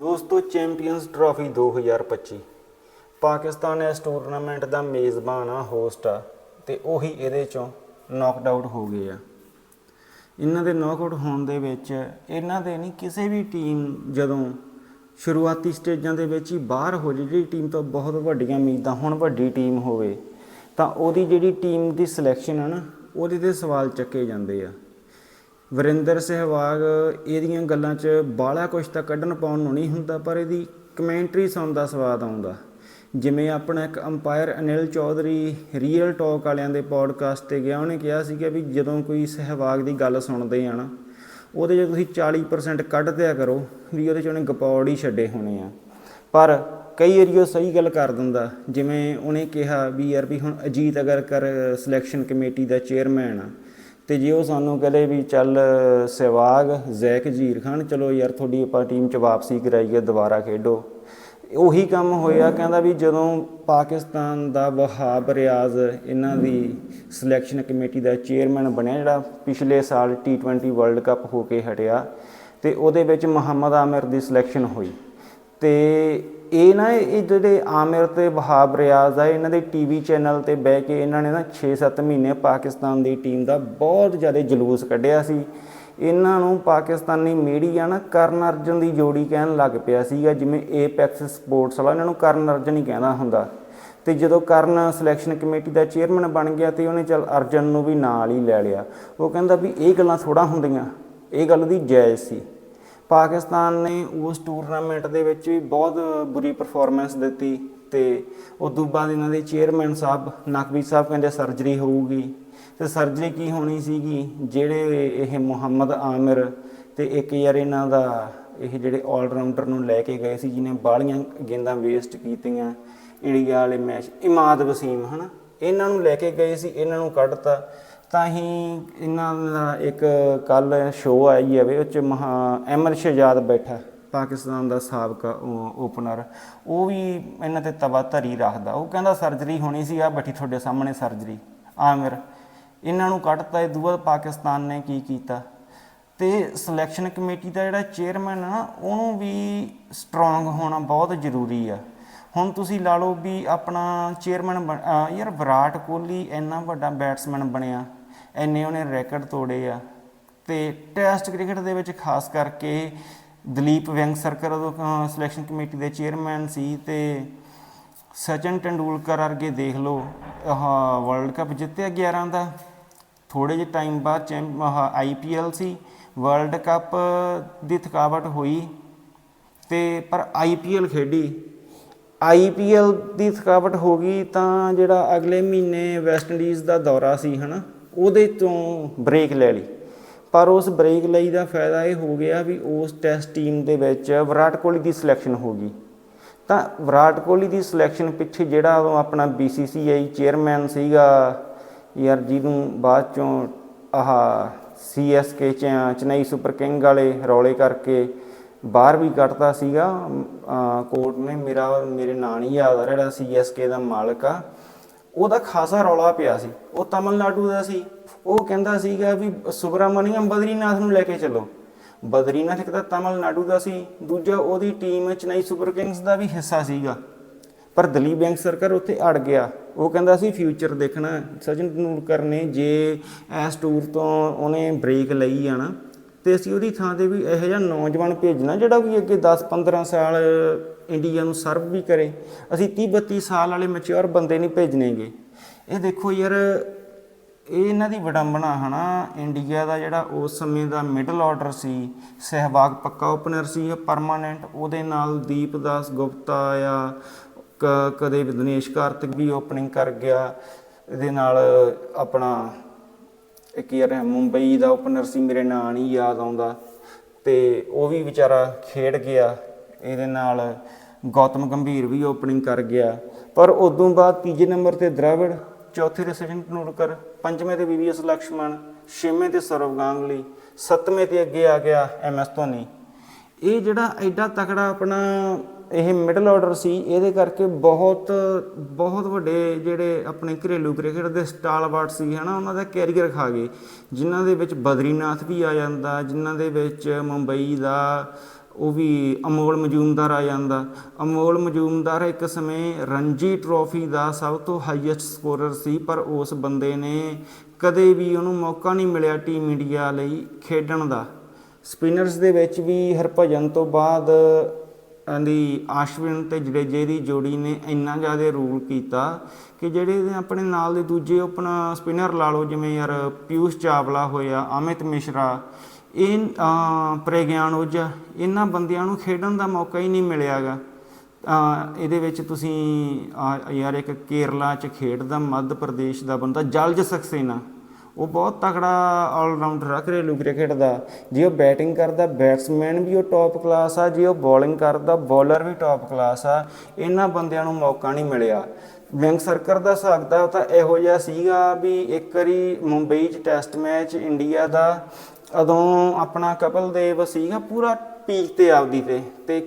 ਦੋਸਤੋ, champions trophy 2025 Pakistan ਇਸ tournament ਦਾ ਮੇਜ਼ਬਾਨ ਆ, ਹੋਸਟ ਆ, ਤੇ ਉਹੀ ਇਹਦੇ ਚੋਂ ਨੌਕਡ ਆਊਟ ਹੋ ਗਏ ਆ। ਇਹਨਾਂ ਦੇ ਨੌਕਆਊਟ ਹੋਣ ਦੇ ਵਿੱਚ ਇਹਨਾਂ ਦੇ ਨਹੀਂ, ਕਿਸੇ ਵੀ ਟੀਮ ਜਦੋਂ ਸ਼ੁਰੂਆਤੀ ਸਟੇਜਾਂ ਦੇ ਵਿੱਚ ਹੀ ਬਾਹਰ ਹੋ ਜੇ, ਜਿਹੜੀ ਟੀਮ ਤੋਂ ਬਹੁਤ ਵੱਡੀਆਂ ਉਮੀਦਾਂ, ਹੁਣ ਵੱਡੀ ਟੀਮ ਹੋਵੇ, ਤਾਂ ਉਹਦੀ ਜਿਹੜੀ ਟੀਮ ਦੀ ਸਿਲੈਕਸ਼ਨ ਆ ਨਾ, ਉਹਦੇ ਤੇ ਸਵਾਲ ਚੱਕੇ ਜਾਂਦੇ ਆ। ਵਰਿੰਦਰ ਸਹਿਵਾਗ, ਇਹਦੀਆਂ ਗੱਲਾਂ 'ਚ ਬਾਹਲਾ ਕੁਝ ਤਾਂ ਕੱਢਣ ਪਾਉਣ ਨੂੰ ਨਹੀਂ ਹੁੰਦਾ, ਪਰ ਇਹਦੀ ਕਮੈਂਟਰੀ ਸੁਣਨ ਦਾ ਸਵਾਦ ਆਉਂਦਾ। ਜਿਵੇਂ ਆਪਣਾ ਇੱਕ umpire Anil Chaudhary real talk ਵਾਲਿਆਂ ਦੇ ਪੋਡਕਾਸਟ ਤੇ ਗਿਆ, ਉਹਨੇ ਕਿਹਾ ਸੀਗਾ ਵੀ ਜਦੋਂ ਕੋਈ ਸਹਿਵਾਗ ਦੀ ਗੱਲ ਸੁਣਦੇ ਆ ਨਾ, ਉਹਦੇ 'ਚ ਤੁਸੀਂ 40% ਕੱਢ ਦਿਆ ਕਰੋ ਵੀ ਉਹਦੇ 'ਚ ਉਹਨੇ ਗਪੌੜ ਹੀ ਛੱਡੇ ਹੋਣੇ ਆ। ਪਰ ਕਈ ਵਾਰੀ ਉਹ ਸਹੀ ਗੱਲ ਕਰ ਦਿੰਦਾ, ਜਿਵੇਂ ਉਹਨੇ ਕਿਹਾ ਵੀ ਯਾਰ ਵੀ ਹੁਣ ਅਜੀਤ ਅਗਰ ਕਰ ਸਿਲੈਕਸ਼ਨ ਕਮੇਟੀ ਦਾ ਚੇਅਰਮੈਨ ਆ ਤੇ ਜੇ ਉਹ ਸਾਨੂੰ ਕਹੇ ਵੀ ਚੱਲ ਸਹਿਵਾਗ, ਜ਼ੈਕ ਜੀਰ ਖਾਨ ਚਲੋ ਯਾਰ ਤੁਹਾਡੀ ਆਪਾਂ ਟੀਮ ਚ ਵਾਪਸੀ ਕਰਾਈਏ, ਦੁਬਾਰਾ ਖੇਡੋ। ਉਹੀ ਕੰਮ ਹੋਇਆ, ਕਹਿੰਦਾ ਵੀ ਜਦੋਂ ਪਾਕਿਸਤਾਨ ਦਾ ਵਹਾਬ ਰਿਆਜ਼ ਇਹਨਾਂ ਦੀ ਸਿਲੈਕਸ਼ਨ ਕਮੇਟੀ ਦਾ ਚੇਅਰਮੈਨ ਬਣਿਆ, ਜਿਹੜਾ ਪਿਛਲੇ ਸਾਲ T20 ਵਰਲਡ ਕੱਪ ਹੋ ਕੇ ਹਟਿਆ, ਤੇ ਉਹਦੇ ਵਿੱਚ ਮੁਹੰਮਦ ਆਮਿਰ ਦੀ ਸਿਲੈਕਸ਼ਨ ਹੋਈ। ਤੇ ਇਹ ਨਾ ਇਹ ਜਿਹੜੇ ਆਮਿਰ ਤੇ ਵਹਾਬ ਰਿਆਜ਼ ਆ, ਇਹਨਾਂ ਦੇ ਟੀਵੀ ਚੈਨਲ ਤੇ ਬਹਿ ਕੇ ਇਹਨਾਂ ਨੇ ਨਾ 6-7 ਮਹੀਨੇ ਪਾਕਿਸਤਾਨ ਦੀ ਟੀਮ ਦਾ ਬਹੁਤ ਜ਼ਿਆਦਾ ਜਲੂਸ ਕੱਢਿਆ ਸੀ। ਇਹਨਾਂ ਨੂੰ ਪਾਕਿਸਤਾਨੀ ਮੀਡੀਆ ਨਾ ਕਰਨ ਅਰਜਨ ਦੀ ਜੋੜੀ ਕਹਿਣ ਲੱਗ ਪਿਆ ਸੀਗਾ, ਜਿਵੇਂ ਏਪੈਕਸ ਸਪੋਰਟਸ ਵਾਲਾ, ਇਹਨਾਂ ਨੂੰ ਕਰਨ ਅਰਜਨ ਹੀ ਕਹਿੰਦਾ ਹੁੰਦਾ। ਤੇ ਜਦੋਂ ਕਰਨ ਸਿਲੈਕਸ਼ਨ ਕਮੇਟੀ ਦਾ ਚੇਅਰਮੈਨ ਬਣ ਗਿਆ ਤੇ ਉਹਨੇ ਚਲ ਅਰਜਨ ਨੂੰ ਵੀ ਨਾਲ ਹੀ ਲੈ ਲਿਆ। ਉਹ ਕਹਿੰਦਾ ਵੀ ਇਹ ਗੱਲਾਂ ਥੋੜਾ ਹੁੰਦੀਆਂ, ਇਹ ਗੱਲ ਦੀ ਜਾਇਜ਼ ਸੀ। ਪਾਕਿਸਤਾਨ ਨੇ ਉਸ ਟੂਰਨਾਮੈਂਟ ਦੇ ਵਿੱਚ ਵੀ ਬਹੁਤ ਬੁਰੀ ਪਰਫਾਰਮੈਂਸ ਦਿੱਤੀ ਤੇ ਤੋਂ ਬਾਅਦ ਇਹਨਾਂ ਦੇ ਚੇਅਰਮੈਨ ਸਾਹਿਬ ਨਕਵੀ ਸਾਹਿਬ ਕਹਿੰਦੇ ਸਰਜਰੀ ਹੋਊਗੀ। ਤੇ ਸਰਜਰੀ ਕੀ ਹੋਣੀ ਸੀਗੀ? ਜਿਹੜੇ ਇਹ ਮੁਹੰਮਦ ਆਮਿਰ ਤੇ ਇੱਕ ਯਾਰ ਇਹਨਾਂ ਦਾ ਇਹ ਜਿਹੜੇ ਆਲਰਾਊਂਡਰ ਨੂੰ ਲੈ ਕੇ ਗਏ ਸੀ, ਜਿਹਨੇ ਬਾਹਲੀਆਂ ਗੇਂਦਾਂ ਵੇਸਟ ਕੀਤੀਆਂ, ਇੰਡੀਆ ਵਾਲੇ ਮੈਚ, ਇਮਾਦ ਵਸੀਮ, ਹਨਾ? ਇਹਨਾਂ ਨੂੰ ਲੈ ਕੇ ਗਏ ਸੀ, ਇਹਨਾਂ ਨੂੰ ਕੱਢਤਾ। ਤਾਂ ਹੀ ਇਹਨਾਂ ਦਾ ਇੱਕ ਕੱਲ ਸ਼ੋਅ ਆਈ ਹੈ ਜਾਵੇ ਉਹ ਚ ਮਹਾ ਅਹਿਮਦ ਸ਼ਹਜ਼ਾਦ ਬੈਠਾ ਪਾਕਿਸਤਾਨ ਦਾ ਸਾਬਕਾ ਓਪਨਰ ਉਹ ਵੀ ਇਹਨਾਂ ਤੇ ਤਵਾ ਧਰੀ ਰੱਖਦਾ। ਉਹ ਕਹਿੰਦਾ ਸਰਜਰੀ ਹੋਣੀ ਸੀ ਆ ਬੈਠੀ ਤੁਹਾਡੇ ਸਾਹਮਣੇ ਸਰਜਰੀ ਆਮਿਰ, ਇਹਨਾਂ ਨੂੰ ਕੱਢਤਾ, ਇਹ ਦੂਆ ਪਾਕਿਸਤਾਨ ਨੇ ਕੀ ਕੀਤਾ? ਤੇ ਸਿਲੈਕਸ਼ਨ ਕਮੇਟੀ ਦਾ ਜਿਹੜਾ ਚੇਅਰਮੈਨ ਆ ਨਾ, ਉਹਨੂੰ ਵੀ ਸਟਰੋਂਗ ਹੋਣਾ ਬਹੁਤ ਜ਼ਰੂਰੀ ਆ। ਹੁਣ ਤੁਸੀਂ ਲਾ ਲਓ ਵੀ ਆਪਣਾ ਚੇਅਰਮੈਨ ਯਾਰ ਵਿਰਾਟ ਕੋਹਲੀ ਇੰਨਾ ਵੱਡਾ ਬੈਟਸਮੈਨ ਬਣਿਆ। ਐਨੇ ਉਹਨੇ ਰੈਕਡ ਤੋੜੇ ਆ। ਤੇ ਟੈਸਟ ਕ੍ਰਿਕਟ ਦੇ ਵਿੱਚ ਖਾਸ ਕਰਕੇ ਦਲੀਪ ਵੈਂਗਸਰਕਰ ਉਦੋਂ ਸਿਲੈਕਸ਼ਨ ਕਮੇਟੀ ਦੇ ਚੇਅਰਮੈਨ ਸੀ ਤੇ ਸਚਿਨ ਟੰਡੂਲਕਰ ਵਰਗੇ ਦੇਖ ਲਓ, ਆਹ ਵਰਲਡ ਕੱਪ ਜਿੱਤਿਆ 11 ਦਾ। ਥੋੜੇ ਜਿਹੇ ਟਾਈਮ ਬਾਅਦ ਚੈਂਪ ਆਹ ਆਈਪੀਐਲ ਸੀ ਵਰਲਡ ਕੱਪ ਦੀ ਥਕਾਵਟ ਹੋਈ ਤੇ ਪਰ ਆਈਪੀਐਲ ਖੇਡੀ। ਆਈਪੀਐਲ ਦੀ ਥਕਾਵਟ ਹੋ ਗਈ ਤਾਂ ਜਿਹੜਾ ਅਗਲੇ ਮਹੀਨੇ ਵੈਸਟ ਇੰਡੀਜ਼ ਦਾ ਦੌਰਾ ਸੀ, ਹਨਾ? ਉਹਦੇ ਤੋਂ ਬ੍ਰੇਕ ਲੈ ਲਈ। ਪਰ ਉਸ ਬ੍ਰੇਕ ਲਈ ਦਾ ਫਾਇਦਾ ਇਹ ਹੋ ਗਿਆ ਵੀ ਉਸ ਟੈਸਟ ਟੀਮ ਦੇ ਵਿੱਚ ਵਿਰਾਟ ਕੋਹਲੀ ਦੀ ਸਿਲੈਕਸ਼ਨ ਹੋ ਗਈ। ਤਾਂ ਵਿਰਾਟ ਕੋਹਲੀ ਦੀ ਸਿਲੈਕਸ਼ਨ ਪਿੱਛੇ ਜਿਹੜਾ ਉਹ ਆਪਣਾ BCCI ਚੇਅਰਮੈਨ ਸੀਗਾ, ਯਾਰ ਜਿਹਨੂੰ ਬਾਅਦ ਚੋਂ ਆਹ CSK ਚ ਚੇਨਈ ਸੁਪਰ ਕਿੰਗ ਵਾਲੇ ਰੌਲੇ ਕਰਕੇ ਬਾਹਰ ਵੀ ਕੱਢਤਾ ਸੀਗਾ। ਕੋਰਟ ਨੇ ਮੇਰਾ ਮੇਰੇ ਨਾਂ ਨਹੀਂ ਯਾਦ ਆ ਰਿਹਾ ਜਿਹੜਾ CSK ਦਾ ਮਾਲਕ ਆ। ਉਹਦਾ ਖਾਸਾ ਰੌਲਾ ਪਿਆ ਸੀ। ਉਹ ਤਮਿਲਨਾਡੂ ਦਾ ਸੀ। ਉਹ ਕਹਿੰਦਾ ਸੀਗਾ ਵੀ ਸੁਬਰਾਮਨੀਅਮ ਬਦਰੀਨਾਥ ਨੂੰ ਲੈ ਕੇ ਚੱਲੋ। ਬਦਰੀਨਾਥ ਇੱਕ ਤਾਂ ਤਮਿਲਨਾਡੂ ਦਾ ਸੀ, ਦੂਜਾ ਉਹਦੀ ਟੀਮ ਚੇਨਈ ਸੁਪਰ ਕਿੰਗਸ ਦਾ ਵੀ ਹਿੱਸਾ ਸੀਗਾ। ਪਰ ਦਲੀਪ ਬੈਂਕ ਸਰਕਾਰ ਉੱਥੇ ਅੜ ਗਿਆ। ਉਹ ਕਹਿੰਦਾ ਸੀ ਫਿਊਚਰ ਦੇਖਣਾ ਸਚਿਨ ਤੇਂਦੁਲਕਰ ਨੇ ਜੇ ਇਸ ਟੂਰ ਤੋਂ ਉਹਨੇ ਬ੍ਰੇਕ ਲਈ ਆ ਨਾ, ਤੇ ਅਸੀਂ ਉਹਦੀ ਥਾਂ ਤੇ ਵੀ ਇਹੋ ਜਿਹਾ ਨੌਜਵਾਨ ਭੇਜਣਾ, ਜਿਹੜਾ ਵੀ ਅੱਗੇ 10-15 ਸਾਲ ਇੰਡੀਆ ਨੂੰ ਸਰਵ ਵੀ ਕਰੇ। ਅਸੀਂ 30-32 ਸਾਲ ਵਾਲੇ ਮੈਚੁਰ ਬੰਦੇ ਨਹੀਂ ਭੇਜਣੇਗੇ ਇਹ ਦੇਖੋ ਯਾਰ, ਇਹ ਇਹਨਾਂ ਦੀ ਵਿਡੰਬਨਾ ਹਨਾ। ਇੰਡੀਆ ਦਾ ਜਿਹੜਾ ਉਸ ਸਮੇਂ ਦਾ ਮਿਡਲ ਆਰਡਰ ਸੀ ਸਹਿਵਾਗ ਪੱਕਾ ਓਪਨਰ ਸੀ ਪਰਮਾਨੈਂਟ ਉਹਦੇ ਨਾਲ ਦੀਪਦਾਸ ਗੁਪਤਾ ਆ, ਕ- ਕਦੇ ਦਿਨੇਸ਼ ਕਾਰਤਿਕ ਵੀ ਓਪਨਿੰਗ ਕਰ ਗਿਆ। ਇਹਦੇ ਨਾਲ ਆਪਣਾ ਇੱਕ ਯਾਰ ਮੁੰਬਈ ਦਾ ਓਪਨਰ ਸੀ, ਮੇਰੇ ਨਾਂ ਨਹੀਂ ਯਾਦ ਆਉਂਦਾ। ਤੇ ਉਹ ਵੀ ਵਿਚਾਰਾ ਖੇਡ ਗਿਆ। ਇਹਦੇ ਨਾਲ ਗੌਤਮ ਗੰਭੀਰ ਵੀ ਓਪਨਿੰਗ ਕਰ ਗਿਆ। ਪਰ ਉਦੋਂ ਬਾਅਦ ਤੀਜੇ ਨੰਬਰ ਤੇ ਦ੍ਰਾਵਿੜ, ਚੌਥੇ ਤੇ ਸਚਿਨ ਤੇਂਦੁਲਕਰ, ਪੰਜਵੇਂ ਤੇ ਵੀਵੀਐਸ ਲਕਸ਼ਮਣ, ਛੇਵੇਂ ਤੇ ਸਰਵ ਗਾਂਗਲੀ, ਸੱਤਵੇਂ ਤੇ ਅੱਗੇ ਆ ਗਿਆ ਐਮਐਸ ਧੋਨੀ। ਇਹ ਜਿਹੜਾ ਐਡਾ ਤਕੜਾ ਆਪਣਾ ਇਹ ਮਿਡਲ ਆਰਡਰ ਸੀ, ਇਹਦੇ ਕਰਕੇ ਬਹੁਤ ਬਹੁਤ ਵੱਡੇ ਜਿਹੜੇ ਆਪਣੇ ਘਰੇਲੂ ਕ੍ਰਿਕਟ ਦੇ ਸਟਾਲਵਾਰਟ ਸੀ, ਹਨਾ, ਉਹਨਾਂ ਦਾ ਕੈਰੀਅਰ ਖਾ ਗਏ। ਜਿਨ੍ਹਾਂ ਦੇ ਵਿੱਚ ਬਦਰੀਨਾਥ ਵੀ ਆ ਜਾਂਦਾ, ਜਿਨ੍ਹਾਂ ਦੇ ਵਿੱਚ ਮੁੰਬਈ ਦਾ ਉਹ ਵੀ ਅਮੋਲ ਮਜੂਮਦਾਰ ਆ ਜਾਂਦਾ। ਅਮੋਲ ਮਜੂਮਦਾਰ ਇੱਕ ਸਮੇਂ ਰਣਜੀ ਟਰੋਫੀ ਦਾ ਸਭ ਤੋਂ ਹਾਈਐਸਟ ਸਕੋਰਰ ਸੀ, ਪਰ ਉਸ ਬੰਦੇ ਨੇ ਕਦੇ ਵੀ ਉਹਨੂੰ ਮੌਕਾ ਨਹੀਂ ਮਿਲਿਆ ਟੀਮ ਇੰਡੀਆ ਲਈ ਖੇਡਣ ਦਾ। ਸਪਿਨਰਸ ਦੇ ਵਿੱਚ ਵੀ ਹਰਭਜਨ ਤੋਂ ਬਾਅਦ ਆਂਦੀ ਆਸ਼ਵਿਨ ਤੇ ਜਡੇਜੇ ਦੀ ਜੋੜੀ ਨੇ ਇੰਨਾ ਜ਼ਿਆਦਾ ਰੂਲ ਕੀਤਾ ਕਿ ਜਿਹੜੇ ਆਪਣੇ ਨਾਲ ਦੇ ਦੂਜੇ ਆਪਣਾ ਸਪਿਨਰ ਲਾ ਲਓ, ਜਿਵੇਂ ਯਾਰ ਪਿਊਸ਼ ਚਾਵਲਾ ਹੋਇਆ, ਅਮਿਤ ਮਿਸ਼ਰਾ ਇਹ ਪ੍ਰਗਿਆਨ ਓਝਾ ਇਹਨਾਂ ਬੰਦਿਆਂ ਨੂੰ ਖੇਡਣ ਦਾ ਮੌਕਾ ਹੀ ਨਹੀਂ ਮਿਲਿਆਗਾ। ਅਹ, ਇਹਦੇ ਵਿੱਚ ਤੁਸੀਂ ਯਾਰ ਇੱਕ ਕੇਰਲਾ ਚ ਖੇਡਦਾ ਮੱਧ ਪ੍ਰਦੇਸ਼ ਦਾ ਬੰਦਾ ਜਲਜ ਸਕਸੇਨਾ। ਉਹ ਬਹੁਤ ਤਕੜਾ ਆਲਰਾਊਂਡਰ ਆ ਘਰੇਲੂ ਕ੍ਰਿਕਟ ਦਾ। ਜੇ ਉਹ ਬੈਟਿੰਗ ਕਰਦਾ ਬੈਟਸਮੈਨ ਵੀ ਉਹ ਟੌਪ ਕਲਾਸ ਆ ਜੇ ਉਹ ਬੋਲਿੰਗ ਕਰਦਾ ਬੋਲਰ ਵੀ ਟੌਪ ਕਲਾਸ ਆ ਇਹਨਾਂ ਬੰਦਿਆਂ ਨੂੰ ਮੌਕਾ ਨਹੀਂ ਮਿਲਿਆ। ਵਿੰਗ ਸਰਕਰ ਦਾ ਸਕਦਾ ਤਾਂ ਇਹੋ ਜਿਹਾ ਸੀਗਾ ਵੀ ਇੱਕ ਵਾਰੀ ਮੁੰਬਈ 'ਚ ਟੈਸਟ ਮੈਚ ਇੰਡੀਆ ਦਾ ਉਦੋਂ ਆਪਣਾ ਕਪਿਲ ਦੇਵ ਸੀਗਾ ਪੂਰਾ ਪੀਕ ਤੇ ਆਪਦੀ ਤੇ ਤੇ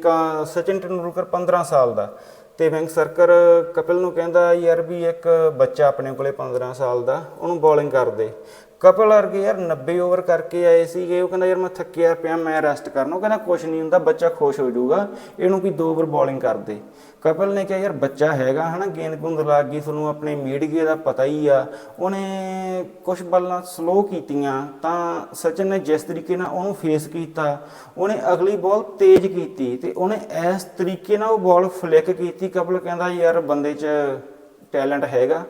ਸਚਿਨ ਟੈਂਡੂਲਕਰ 15 ਸਾਲ ਦਾ। ਤੇ ਵਿੰਗ ਸਰਕਰ ਕਪਿਲ ਨੂੰ ਕਹਿੰਦਾ ਯਾਰ ਵੀ ਇੱਕ ਬੱਚਾ ਆਪਣੇ ਕੋਲੇ 15 ਸਾਲ ਦਾ, ਉਹਨੂੰ ਬੋਲਿੰਗ ਕਰ ਦੇ ਕਪਿਲ ਅਰਗੇ ਯਾਰ 90 ਓਵਰ ਕਰਕੇ ਆਏ ਸੀਗੇ, ਉਹ ਕਹਿੰਦਾ ਯਾਰ ਮੈਂ ਥੱਕਿਆ ਪਿਆ, ਮੈਂ ਰੈਸਟ ਕਰਨਾ। ਉਹ ਕਹਿੰਦਾ ਕੁਝ ਨਹੀਂ ਹੁੰਦਾ, ਬੱਚਾ ਖੁਸ਼ ਹੋ ਜਾਊਗਾ, ਇਹਨੂੰ ਵੀ ਦੋ ਓਵਰ ਬੋਲਿੰਗ ਕਰ ਦੇ ਕਪਿਲ ਨੇ ਕਿਹਾ, ਯਾਰ ਬੱਚਾ ਹੈਗਾ ਹਨਾ, ਗੇਂਦ ਗੁੰਦ ਲੱਗ ਗਈ, ਤੁਹਾਨੂੰ ਆਪਣੇ ਮੀਡੀਆ ਦਾ ਪਤਾ ਹੀ ਆ। ਉਹਨੇ ਕੁਝ ਬੱਲਾਂ ਸਲੋ ਕੀਤੀਆਂ, ਤਾਂ ਸਚਿਨ ਨੇ ਜਿਸ ਤਰੀਕੇ ਨਾਲ ਉਹਨੂੰ ਫੇਸ ਕੀਤਾ, ਉਹਨੇ ਅਗਲੀ ਬਾਲ ਤੇਜ਼ ਕੀਤੀ ਤੇ ਉਹਨੇ ਇਸ ਤਰੀਕੇ ਨਾਲ ਉਹ ਬਾਲ ਫਲਿੱਕ ਕੀਤੀ। ਕਪਿਲ ਕਹਿੰਦਾ, ਯਾਰ ਬੰਦੇ 'ਚ ਟੈਲੈਂਟ ਹੈਗਾ।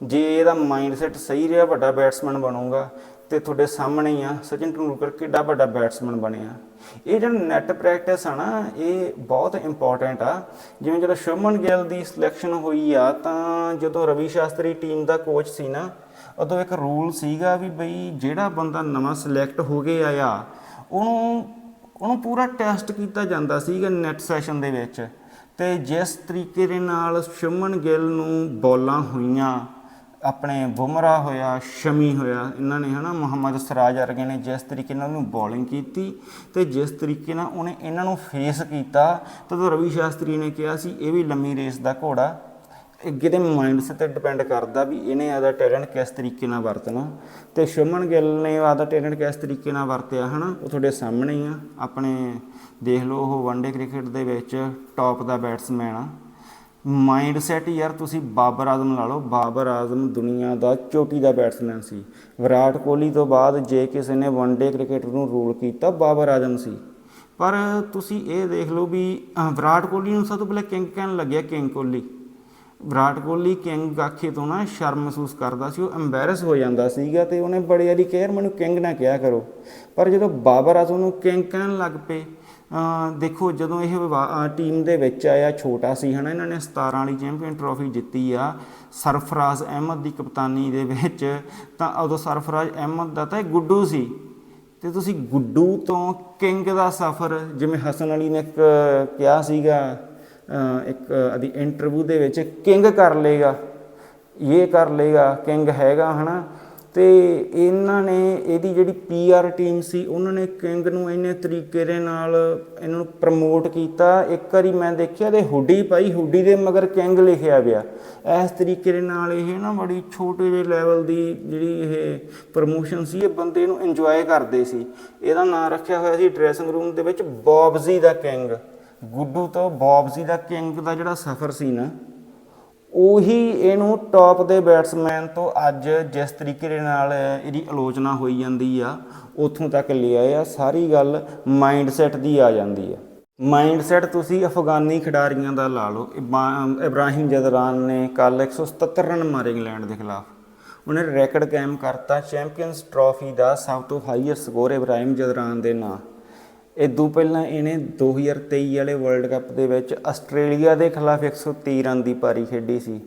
ਜੇ ਇਹਦਾ ਮਾਈਂਡਸੈਟ ਸਹੀ ਰਿਹਾ, ਵੱਡਾ ਬੈਟਸਮੈਨ ਬਣੂਗਾ ਤੇ ਤੁਹਾਡੇ ਸਾਹਮਣੇ ਹੀ ਆ। ਸਚਿਨ ਟੈਂਡੂਲਕਰ ਕਿੱਡਾ ਵੱਡਾ ਬੈਟਸਮੈਨ ਬਣਿਆ। ਇਹ ਜਿਹੜਾ ਨੈਟ ਪ੍ਰੈਕਟਿਸ ਆ ਨਾ, ਇਹ ਬਹੁਤ ਇੰਪੋਰਟੈਂਟ ਆ। ਜਿਵੇਂ ਜਦੋਂ ਸ਼ੁਭਮਨ ਗਿੱਲ ਦੀ ਸਿਲੈਕਸ਼ਨ ਹੋਈ ਆ, ਤਾਂ ਜਦੋਂ ਰਵੀ ਸ਼ਾਸਤਰੀ ਟੀਮ ਦਾ ਕੋਚ ਸੀ ਨਾ, ਉਦੋਂ ਇੱਕ ਰੂਲ ਸੀਗਾ ਵੀ ਬਈ ਜਿਹੜਾ ਬੰਦਾ ਨਵਾਂ ਸਿਲੈਕਟ ਹੋ ਕੇ ਆਇਆ, ਉਹਨੂੰ ਉਹਨੂੰ ਪੂਰਾ ਟੈਸਟ ਕੀਤਾ ਜਾਂਦਾ ਸੀਗਾ ਨੈਟ ਸੈਸ਼ਨ ਦੇ ਵਿੱਚ। ਤੇ ਜਿਸ ਤਰੀਕੇ ਦੇ ਨਾਲ ਸ਼ੁਭਮਨ ਗਿੱਲ ਨੂੰ ਬੋਲਾਂ ਹੋਈਆਂ ਆਪਣੇ ਬੁਮਰਾ ਹੋਇਆ, ਸ਼ਮੀ ਹੋਇਆ, ਇਹਨਾਂ ਨੇ ਹਨਾ ਮੁਹੰਮਦ ਸਰਾਜ ਵਰਗੇ ਨੇ ਜਿਸ ਤਰੀਕੇ ਨਾਲ ਉਹਨੂੰ ਬੋਲਿੰਗ ਕੀਤੀ ਤੇ ਜਿਸ ਤਰੀਕੇ ਨਾਲ ਉਹਨੇ ਇਹਨਾਂ ਨੂੰ ਫੇਸ ਕੀਤਾ ਤਦੋਂ ਰਵੀ ਸ਼ਾਸਤਰੀ ਨੇ ਕਿਹਾ ਸੀ, ਇਹ ਵੀ ਲੰਮੀ ਰੇਸ ਦਾ ਘੋੜਾ, ਅੱਗੇ ਦੇ ਮਾਈਂਡਸੈਟ ਤੇ ਡਿਪੈਂਡ ਕਰਦਾ ਵੀ ਇਹਨੇ ਆਦਾ ਟੈਲੈਂਟ ਕਿਸ ਤਰੀਕੇ ਨਾਲ ਵਰਤਣਾ। ਤੇ ਸ਼ਮਨ ਗਿੱਲ ਨੇ ਆਦਾ ਟੈਲੈਂਟ ਕਿਸ ਤਰੀਕੇ ਨਾਲ ਵਰਤਿਆ, ਹਨਾ, ਉਹ ਤੁਹਾਡੇ ਸਾਹਮਣੇ ਹੀ ਆ, ਆਪਣੇ ਦੇਖ ਲਓ ਉਹ ਵਨਡੇ ਕ੍ਰਿਕਟ ਦੇ ਵਿੱਚ ਟੌਪ ਦਾ ਬੈਟਸਮੈਨ ਆ। ਮਾਈਂਡਸੈਟ ਯਾਰ ਤੁਸੀਂ ਬਾਬਰ ਆਜ਼ਮ ਲਾ ਲਓ। ਬਾਬਰ ਆਜ਼ਮ ਦੁਨੀਆ ਦਾ ਚੋਟੀ ਦਾ ਬੈਟਸਮੈਨ ਸੀ। ਵਿਰਾਟ ਕੋਹਲੀ ਤੋਂ ਬਾਅਦ ਜੇ ਕਿਸੇ ਨੇ ਵਨਡੇ ਕ੍ਰਿਕਟਰ ਨੂੰ ਰੂਲ ਕੀਤਾ, ਬਾਬਰ ਆਜ਼ਮ ਸੀ। ਪਰ ਤੁਸੀਂ ਇਹ ਦੇਖ ਲਓ ਵੀ ਵਿਰਾਟ ਕੋਹਲੀ ਨੂੰ ਸਭ ਤੋਂ ਪਹਿਲਾਂ ਕਿੰਗ ਕਹਿਣ ਲੱਗਿਆ ਕਿੰਗ ਕੋਹਲੀ। ਵਿਰਾਟ ਕੋਹਲੀ ਕਿੰਗ ਆਖੇ ਤੋਂ ਨਾ ਸ਼ਰਮ ਮਹਿਸੂਸ ਕਰਦਾ ਸੀ, ਉਹ ਐਮਬੈਰਸ ਹੋ ਜਾਂਦਾ ਸੀਗਾ ਤੇ ਉਹਨੇ ਬੜੇ ਵਾਰੀ ਕਿਹਾ ਮੈਨੂੰ ਕਿੰਗ ਨਾ ਕਿਹਾ ਕਰੋ। ਪਰ ਜਦੋਂ ਬਾਬਰ ਆਜ਼ਮ ਨੂੰ ਕਿੰਗ ਕਹਿਣ ਲੱਗ ਪਏ ਦੇਖੋ, ਜਦੋਂ ਇਹ ਟੀਮ ਦੇ ਵਿੱਚ ਆਇਆ, ਛੋਟਾ ਸੀ ਹਨਾ, ਇਹਨਾਂ ਨੇ 17 ਵਾਲੀ ਚੈਂਪੀਅਨ ਟਰੋਫੀ ਜਿੱਤੀ ਆ, ਸਰਫਰਾਜ਼ ਅਹਿਮਦ ਦੀ ਕਪਤਾਨੀ ਦੇ ਵਿੱਚ, ਤਾਂ ਉਦੋਂ ਸਰਫਰਾਜ਼ ਅਹਿਮਦ ਦਾ ਤਾਂ ਇਹ ਗੁੱਡੂ ਸੀ। ਤੇ ਤੁਸੀਂ ਗੁੱਡੂ ਤੋਂ ਕਿੰਗ ਦਾ ਸਫ਼ਰ, ਜਿਵੇਂ ਹਸਨ ਅਲੀ ਨੇ ਇੱਕ ਕਿਹਾ ਸੀਗਾ ਇੱਕ ਅਦੀ ਇੰਟਰਵਿਊ ਦੇ ਵਿੱਚ, ਕਿੰਗ ਕਰ ਲੇਗਾ, ਇਹ ਕਰ ਲੇਗਾ, ਕਿੰਗ ਹੈਗਾ, ਹਨਾ। ਤੇ ਇਹਨਾਂ ਨੇ ਇਹਦੀ ਜਿਹੜੀ ਪੀਆਰ ਟੀਮ ਸੀ, ਉਹਨਾਂ ਨੇ ਕਿੰਗ ਨੂੰ ਇੰਨੇ ਤਰੀਕੇ ਦੇ ਨਾਲ ਇਹਨਾਂ ਨੂੰ ਪ੍ਰਮੋਟ ਕੀਤਾ। ਇੱਕ ਵਾਰੀ ਮੈਂ ਦੇਖਿਆ ਤੇ ਹੁੱਡੀ ਪਾਈ ਹੁੱਡੀ ਦੇ ਮਗਰ ਕਿੰਗ ਲਿਖਿਆ ਪਿਆ। ਇਸ ਤਰੀਕੇ ਦੇ ਨਾਲ ਇਹ ਨਾ ਬੜੀ ਛੋਟੇ ਜਿਹੇ ਲੈਵਲ ਦੀ ਜਿਹੜੀ ਇਹ ਪ੍ਰਮੋਸ਼ਨ ਸੀ, ਇਹ ਬੰਦੇ ਨੂੰ ਇੰਜੋਏ ਕਰਦੇ ਸੀ। ਇਹਦਾ ਨਾਮ ਰੱਖਿਆ ਹੋਇਆ ਸੀ ਡਰੈਸਿੰਗ ਰੂਮ ਦੇ ਵਿੱਚ ਬੌਬਜ਼ੀ ਦਾ ਕਿੰਗ। ਗੁੱਡੂ ਤੋਂ ਬੌਬਜ਼ੀ ਦਾ ਕਿੰਗ ਦਾ ਜਿਹੜਾ ਸਫ਼ਰ ਸੀ ਨਾ ਉਹੀ ਇਹਨੂੰ ਟੌਪ ਦੇ ਬੈਟਸਮੈਨ ਤੋਂ ਅੱਜ ਜਿਸ ਤਰੀਕੇ ਦੇ ਨਾਲ ਇਹਦੀ ਆਲੋਚਨਾ ਹੋਈ ਜਾਂਦੀ ਆ, ਉੱਥੋਂ ਤੱਕ ਲਿਆ ਆ, ਸਾਰੀ ਗੱਲ ਮਾਈਂਡਸੈਟ ਦੀ ਆ ਜਾਂਦੀ ਆ। ਮਾਈਂਡਸੈਟ ਤੁਸੀਂ ਅਫਗਾਨੀ ਖਿਡਾਰੀਆਂ ਦਾ ਲਾ ਲਓ ਇਬਾ- ਇਬਰਾਹਿਮ ਜਦਰਾਨ ਨੇ ਕੱਲ 177 ਰਨ ਮਾਰੇ ਇੰਗਲੈਂਡ ਦੇ ਖਿਲਾਫ। ਉਹਨੇ ਰੈਕਡ ਕਾਇਮ ਕਰਤਾ ਚੈਂਪੀਅਨਸ ਟਰਾਫੀ ਦਾ ਸਭ ਤੋਂ ਹਾਈਐਸਟ ਸਕੋਰ ਇਬਰਾਹਿਮ ਜਦਰਾਨ ਦੇ ਨਾਂ। ਇਦੋਂ ਪਹਿਲਾਂ ਇਹਨੇ 2023 ਵਾਲੇ ਵਰਲਡ ਕੱਪ ਦੇ ਵਿੱਚ ਆਸਟ੍ਰੇਲੀਆ ਦੇ ਖਿਲਾਫ 130 ਰਨ ਦੀ ਪਾਰੀ ਖੇਡੀ ਸੀ।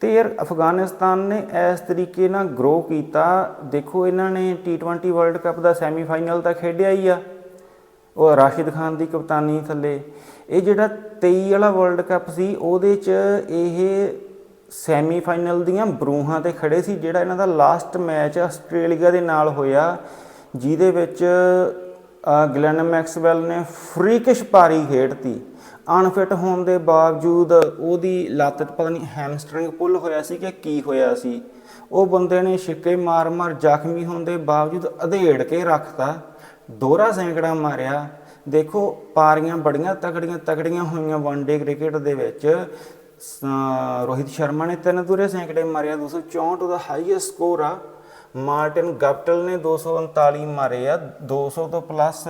ਤੇ ਯਾਰ ਅਫਗਾਨਿਸਤਾਨ ਨੇ ਇਸ ਤਰੀਕੇ ਨਾਲ ਗਰੋ ਕੀਤਾ। ਦੇਖੋ ਇਹਨਾਂ ਨੇ T20 ਵਰਲਡ ਕੱਪ ਦਾ ਸੈਮੀਫਾਈਨਲ ਤਾਂ ਖੇਡਿਆ ਹੀ ਆ। ਉਹ ਰਾਸ਼ਿਦ ਖਾਨ ਦੀ ਕਪਤਾਨੀ ਥੱਲੇ। ਇਹ ਜਿਹੜਾ 23 ਵਾਲਾ ਵਰਲਡ ਕੱਪ ਸੀ, ਉਹਦੇ 'ਚ ਇਹ ਸੈਮੀਫਾਈਨਲ ਦੀਆਂ ਬਰੂਹਾਂ ਤੇ ਖੜੇ ਸੀ, ਜਿਹੜਾ ਇਹਨਾਂ ਦਾ ਲਾਸਟ ਮੈਚ ਆਸਟ੍ਰੇਲੀਆ ਦੇ ਨਾਲ ਹੋਇਆ, ਜਿਹਦੇ ਵਿੱਚ ਗਲੈਨ ਮੈਕਸਵੈਲ ਨੇ ਫਰੀਕਿਸ਼ ਪਾਰੀ ਖੇਡਤੀ ਅਨਫਿਟ ਹੋਣ ਦੇ ਬਾਵਜੂਦ ਉਹਦੀ ਲੱਤ, ਪਤਾ ਨਹੀਂ ਹੈਮਸਟ੍ਰਿੰਗ ਪੁੱਲ ਹੋਇਆ ਸੀ ਕਿ ਕੀ ਹੋਇਆ ਸੀ। ਉਹ ਬੰਦੇ ਨੇ ਛਿੱਕੇ ਮਾਰ-ਮਾਰ ਜ਼ਖਮੀ ਹੋਣ ਦੇ ਬਾਵਜੂਦ ਅਧੇੜ ਕੇ ਰੱਖਤਾ। ਦੋਹਰਾ ਸੈਂਕੜਾ ਮਾਰਿਆ। ਦੇਖੋ, ਪਾਰੀਆਂ ਬੜੀਆਂ ਤਕੜੀਆਂ ਤਕੜੀਆਂ ਹੋਈਆਂ ਵਨਡੇ ਕ੍ਰਿਕਟ ਦੇ ਵਿੱਚ। ਰੋਹਿਤ ਸ਼ਰਮਾ ਨੇ ਤਿੰਨ ਦੂਰੇ ਸੈਂਕੜੇ ਮਾਰਿਆ। 264 ਉਹਦਾ ਹਾਈਐਸਟ ਸਕੋਰ ਆ। ਮਾਰਟਿਨ ਗਪਟਲ ਨੇ 239 ਮਾਰੇ ਆ। 200 ਤੋਂ ਪਲੱਸ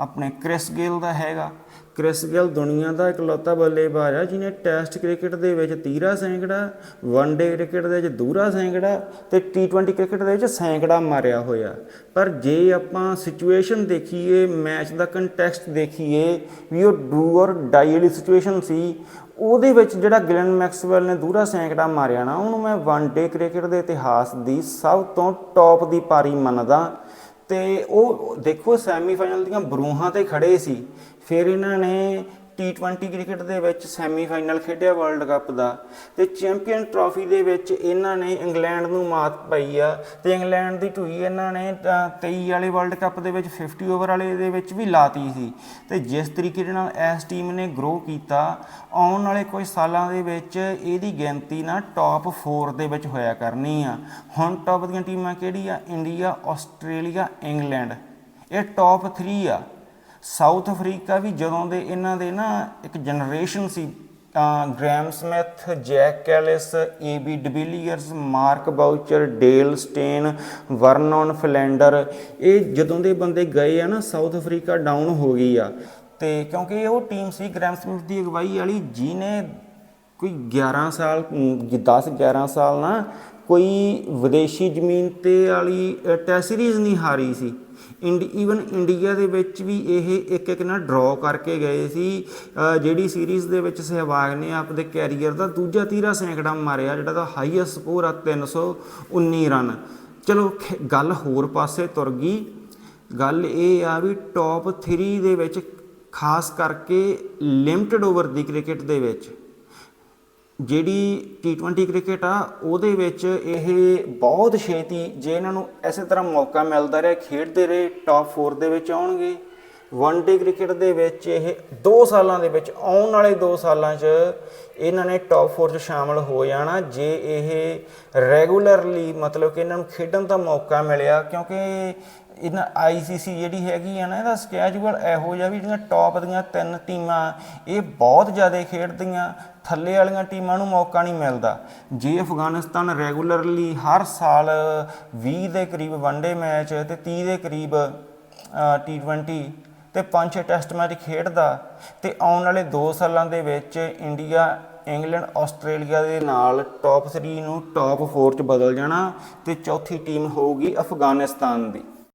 ਆਪਣੇ ਕ੍ਰਿਸ ਗੇਲ ਦਾ ਹੈਗਾ। ਕ੍ਰਿਸ ਗੇਲ ਦੁਨੀਆ ਦਾ ਇਕਲੌਤਾ ਬੱਲੇਬਾਜ਼ ਆ, ਜਿਹਨੇ ਟੈਸਟ ਕ੍ਰਿਕਟ ਦੇ ਵਿੱਚ ਤੀਰਾ ਸੈਂਕੜਾ ਵਨਡੇ ਕ੍ਰਿਕਟ ਦੇ ਵਿੱਚ ਦੂਰਾ ਸੈਂਕੜਾ ਤੇ ਟੀ20 ਕ੍ਰਿਕਟ ਦੇ ਵਿੱਚ ਸੈਂਕੜਾ ਮਾਰਿਆ ਹੋਇਆ। ਪਰ ਜੇ ਆਪਾਂ ਸਿਚੁਏਸ਼ਨ ਦੇਖੀਏ, ਮੈਚ ਦਾ ਕੰਟੈਕਸਟ ਦੇਖੀਏ, ਵੀ ਉਹ ਡੂ ਔਰ ਡਾਈ ਵਾਲੀ ਸਿਚੁਏਸ਼ਨ ਸੀ, ਉਹਦੇ ਵਿੱਚ ਜਿਹੜਾ ਗਿਲਨ ਮੈਕਸਵੈਲ ਨੇ ਦੂਰਾ ਸੈਂਕੜਾ ਮਾਰਿਆ ਨਾ, ਉਹਨੂੰ ਮੈਂ ਵਨ ਡੇ ਕ੍ਰਿਕਟ ਦੇ ਇਤਿਹਾਸ ਦੀ ਸਭ ਤੋਂ ਟੌਪ ਦੀ ਪਾਰੀ ਮੰਨਦਾ। ਤੇ ਉਹ ਦੇਖੋ, ਸੈਮੀਫਾਈਨਲ ਦੀਆਂ ਬਰੂਹਾਂ ਤੇ ਖੜੇ ਸੀ। ਫਿਰ ਇਹਨਾਂ ਨੇ ਟੀ20 ਕ੍ਰਿਕਟ ਦੇ ਵਿੱਚ ਸੈਮੀਫਾਈਨਲ ਖੇਡਿਆ ਵਰਲਡ ਕੱਪ ਦਾ ਤੇ ਚੈਂਪੀਅਨ ਟਰਾਫੀ ਦੇ ਵਿੱਚ ਇਹਨਾਂ ਨੇ ਇੰਗਲੈਂਡ ਨੂੰ ਮਾਤ ਪਾਈ ਆ ਤੇ ਇੰਗਲੈਂਡ ਦੀ ਢੂਈ ਇਹਨਾਂ ਨੇ ਅ, 23 ਵਾਲੇ ਵਰਲਡ ਕੱਪ ਦੇ ਵਿੱਚ 50 ਓਵਰ ਵਾਲੇ ਦੇ ਵਿੱਚ ਵੀ ਲਾਤੀ ਸੀ ਤੇ ਜਿਸ ਤਰੀਕੇ ਦੇ ਨਾਲ ਇਸ ਟੀਮ ਨੇ ਗਰੋ ਕੀਤਾ ਆਉਣ ਵਾਲੇ ਕੁਝ ਸਾਲਾਂ ਦੇ ਵਿੱਚ ਇਹਦੀ ਗਿਣਤੀ ਨਾ ਟੌਪ 4 ਦੇ ਵਿੱਚ ਹੋਇਆ ਕਰਨੀ ਆ। ਹੁਣ ਟੌਪ ਦੀਆਂ ਟੀਮਾਂ ਕਿਹੜੀ ਆ? India Australia England. ਇਹ ਟੌਪ 3 ਆ। ਸਾਊਥ ਅਫਰੀਕਾ ਵੀ ਜਦੋਂ ਦੇ ਇਹਨਾਂ ਦੇ ਨਾ ਇੱਕ ਜਨਰੇਸ਼ਨ ਸੀ, ਤਾਂ Graeme Smith, Jacques Kallis AB de Villiers Mark Boucher, Dale Steyn, Vernon Philander, ਇਹ ਜਦੋਂ ਦੇ ਬੰਦੇ ਗਏ ਆ ਨਾ, ਸਾਊਥ ਅਫਰੀਕਾ ਡਾਊਨ ਹੋ ਗਈ ਆ। ਤੇ ਕਿਉਂਕਿ ਉਹ ਟੀਮ ਸੀ ਗ੍ਰੈਮ ਸਮਿਥ ਦੀ ਅਗਵਾਈ ਵਾਲੀ, ਜਿਹਨੇ ਕੋਈ 11 ਸਾਲ 10 11 ਸਾਲ ਨਾ ਕੋਈ ਵਿਦੇਸ਼ੀ ਜ਼ਮੀਨ ਤੇ ਵਾਲੀ ਟੈਸਟ ਸੀਰੀਜ਼ ਨਹੀਂ ਹਾਰੀ ਸੀ। ਇੰਡੀ ਈਵਨ ਇੰਡੀਆ ਦੇ ਵਿੱਚ ਵੀ ਇਹ ਇੱਕ ਇੱਕ ਨਾ ਡਰਾਅ ਕਰਕੇ ਗਏ ਸੀ। ਜਿਹੜੀ ਸੀਰੀਜ਼ ਦੇ ਵਿੱਚ ਸਹਿਵਾਗ ਨੇ ਆਪਦੇ ਕੈਰੀਅਰ ਦਾ ਦੂਜਾ ਤੀਰਾ ਸੈਂਕੜਾ ਮਾਰਿਆ, ਜਿਹੜਾ ਦਾ ਹਾਈਐਸਟ ਸਕੋਰ ਆ 319 ਰਨ ਚਲੋ, ਖ- ਗੱਲ ਹੋਰ ਪਾਸੇ ਤੁਰ ਗਈ। ਗੱਲ ਇਹ ਆ ਵੀ ਟੌਪ 3 ਦੇ ਵਿੱਚ ਖਾਸ ਕਰਕੇ ਲਿਮਟਿਡ ਓਵਰ ਦੀ ਕ੍ਰਿਕਟ ਦੇ ਵਿੱਚ। ਜਿਹੜੀ ਟੀ20 ਕ੍ਰਿਕਟ ਆ, ਉਹਦੇ ਵਿੱਚ ਇਹ ਬਹੁਤ ਛੇਤੀ ਜੇ ਇਹਨਾਂ ਨੂੰ ਇਸੇ ਤਰ੍ਹਾਂ ਮੌਕਾ ਮਿਲਦਾ ਰਿਹਾ, ਖੇਡਦੇ ਰਹੇ ਟਾਪ 4 ਦੇ ਵਿੱਚ ਆਉਣਗੇ। ਵਨ ਡੇ ਕ੍ਰਿਕਟ ਦੇ ਵਿੱਚ ਇਹ 2 ਸਾਲਾਂ ਦੇ ਵਿੱਚ, ਆਉਣ ਵਾਲੇ 2 ਸਾਲਾਂ 'ਚ ਇਹਨਾਂ ਨੇ ਟਾਪ 4 'ਚ ਸ਼ਾਮਲ ਹੋ ਜਾਣਾ। ਜੇ ਇਹ ਰੈਗੂਲਰਲੀ ਮਤਲਬ ਕਿ ਇਹਨਾਂ ਨੂੰ ਖੇਡਣ ਦਾ ਮੌਕਾ ਮਿਲਿਆ, ਕਿਉਂਕਿ ਇਹਨਾਂ ਆਈਸੀਸੀ ਜਿਹੜੀ ਹੈਗੀ ਆ ਨਾ, ਇਹਦਾ ਸਕੇਜੂਲ ਇਹੋ ਜਿਹਾ ਵੀ ਜਿਹੜੀਆਂ ਟੌਪ ਦੀਆਂ ਤਿੰਨ ਟੀਮਾਂ, ਇਹ ਬਹੁਤ ਜ਼ਿਆਦਾ ਖੇਡਦੀਆਂ, ਥੱਲੇ ਵਾਲੀਆਂ ਟੀਮਾਂ ਨੂੰ ਮੌਕਾ ਨਹੀਂ ਮਿਲਦਾ। ਜੇ ਅਫਗਾਨਿਸਤਾਨ ਰੈਗੂਲਰਲੀ ਹਰ ਸਾਲ 20 ਦੇ ਕਰੀਬ ਵਨਡੇ ਮੈਚ ਤੇ 30 ਦੇ ਕਰੀਬ ਟੀ20 ਤੇ 5-6 ਟੈਸਟ ਮੈਚ ਖੇਡਦਾ, ਤੇ ਆਉਣ ਵਾਲੇ 2 ਸਾਲਾਂ ਦੇ ਵਿੱਚ ਇੰਡੀਆ ਇੰਗਲੈਂਡ ਆਸਟ੍ਰੇਲੀਆ ਦੇ ਨਾਲ ਟੌਪ 3 ਨੂੰ ਟੌਪ 4 ਚ ਬਦਲ ਜਾਣਾ, ਤੇ ਚੌਥੀ ਟੀਮ ਹੋਊਗੀ ਅਫਗਾਨਿਸਤਾਨ ਦੀ।